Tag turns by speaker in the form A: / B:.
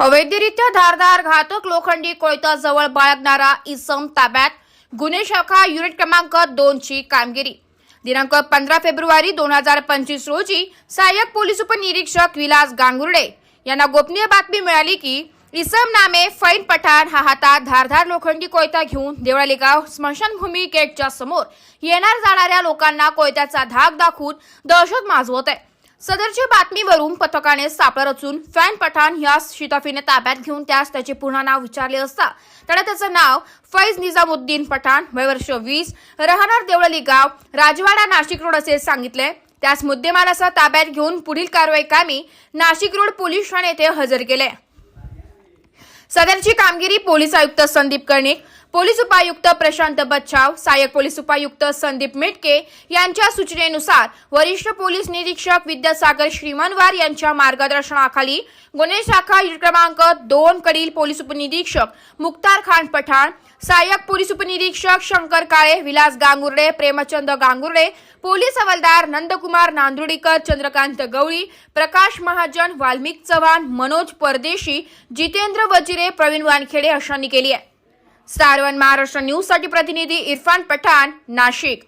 A: अवैधरित्या धारदार घातक लोखंडी कोयता जवळ बाळगणारा इसम ताब्यात गुन्हे शाखा युनिट क्रमांक दोन ची कामगिरी. दिनांक पंधरा फेब्रुवारी दोन हजार पंचवीस रोजी सहाय्यक पोलीस उपनिरीक्षक विलास गांगुर्डे यांना गोपनीय बातमी मिळाली की इसम नामे फैन पठाण हा हातात धारधार लोखंडी कोयता घेऊन देवळालेगाव स्मशानभूमी गेटच्या समोर येणार जाणाऱ्या लोकांना कोयत्याचा धाक दाखवून दहशत माजवत आहे. सदरच्या बातमीवरून पथकाने सापळा रचून फॅन पठाण या शिताफीने ताब्यात घेऊन त्यास त्याचे पूर्ण नाव विचारले असता. त्याने त्याचं नाव फैज निजामुद्दीन पठाण वयवर्ष वीस राहणार देवळली गाव राजवाडा नाशिक रोड असे सांगितले. त्यास मुद्देमालाचा ताब्यात घेऊन पुढील कारवाई कामी नाशिक रोड पोलीस ठाणे येथे हजर केले. सदरची कामगिरी पोलीस आयुक्त संदीप कर्णिक पोलीस उपायुक्त प्रशांत बच्छाव सहाय्यक पोलीस उपायुक्त संदीप मेटके यांच्या सूचनेनुसार वरिष्ठ पोलीस निरीक्षक विद्यासागर श्रीमनवार यांच्या मार्गदर्शनाखाली गुन्हे शाखा क्रमांक दोन कडील पोलीस उपनिरीक्षक मुक्तार खान पठाण सहाय्यक पोलीस उपनिरीक्षक शंकर काळे विलास गांगुर्डे प्रेमचंद गांगुर्डे पोलीस हवालदार नंदकुमार नांदुर्डीकर चंद्रकांत गवळी प्रकाश महाजन वाल्मिक चव्हाण मनोज परदेशी जितेंद्र वजिरे प्रवीण वानखेडे अशांनी केली आहे. स्टार वन महाराष्ट्र न्यूजसाठी प्रतिनिधी इरफान पठाण नाशिक.